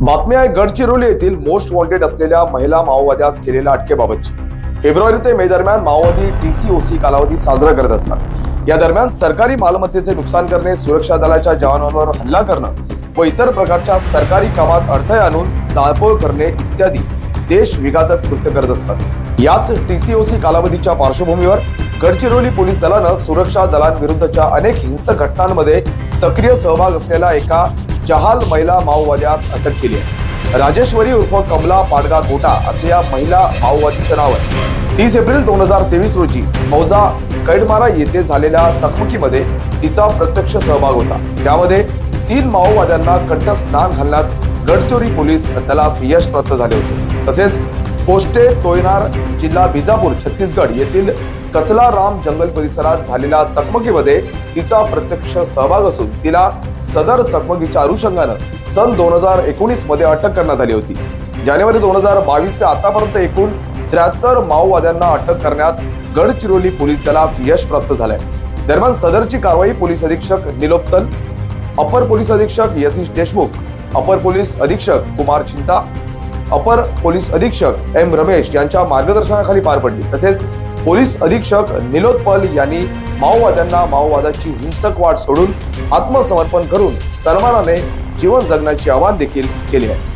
बातमी आहे गडचिरोली येथील मोस्ट वॉन्टेड असलेल्या महिला माओवाद्यास केलेल्या अटकेबाबतची. फेब्रुवारी ते मे दरम्यान माओवादी टीसीओसी कालावधी साजरा करत असतात. या दरम्यान सरकारी मालमत्तेचे नुकसान करणे सुरक्षा दलाच्या जवानांवर हल्ला करणं व इतर प्रकारच्या सरकारी कामात अडथळे आणून जाळपोळ करणे इत्यादी देश विघातक कृत्य करत असतात. याच टीसीओसी कालावधीच्या पार्श्वभूमीवर गडचिरोली पोलीस दलानं सुरक्षा दलांविरुद्धच्या अनेक हिंसक घटनांमध्ये सक्रिय सहभाग असलेल्या एका जहाल महिला माओवाद्यास अटक केली आहे. राजेश्वरी उर्फ कमला पाडगा गोटा असे या महिला माओवादीचं नाव आहे. तीस एप्रिल दोन हजार तेवीस रोजी मौजा कैडमारा येथे झालेल्या चकमकीमध्ये तिचा प्रत्यक्ष सहभाग होता. त्यामध्ये तीन माओवाद्यांना कंठस्नान घालण्यात गडचोरी पोलीस दलास यश प्राप्त झाले होते. तसेच पोस्टे तोयनार जिल्हा बिजापूर छत्तीसगड येथील कचला राम जंगल परिसरात झालेल्या चकमकीमध्ये तिचा प्रत्यक्ष सहभाग असून तिला सदर चकमकीच्या अनुषंगानं सन दोन हजार एकोणीसमध्ये अटक करण्यात आली होती. जानेवारी दोन हजार बावीस ते आतापर्यंत एकूण त्र्याहत्तर माओवाद्यांना अटक करण्यात गडचिरोली पोलीस दलास यश प्राप्त झालंय. दरम्यान सदरची कारवाई पोलीस अधीक्षक निलोत्तल अपर पोलीस अधीक्षक यतीश देशमुख अपर पोलीस अधीक्षक कुमार चिंता अपर पोलीस अधीक्षक एम रमेश यांच्या मार्गदर्शनाखाली पार पडली. तसेच पोलीस अधीक्षक निलोत्पल यांनी माओवाद्यांना माओवादाची हिंसक वाट सोडून आत्मसमर्पण करून सन्मानाने जीवन जगण्याचे आवाहन देखील केले आहे.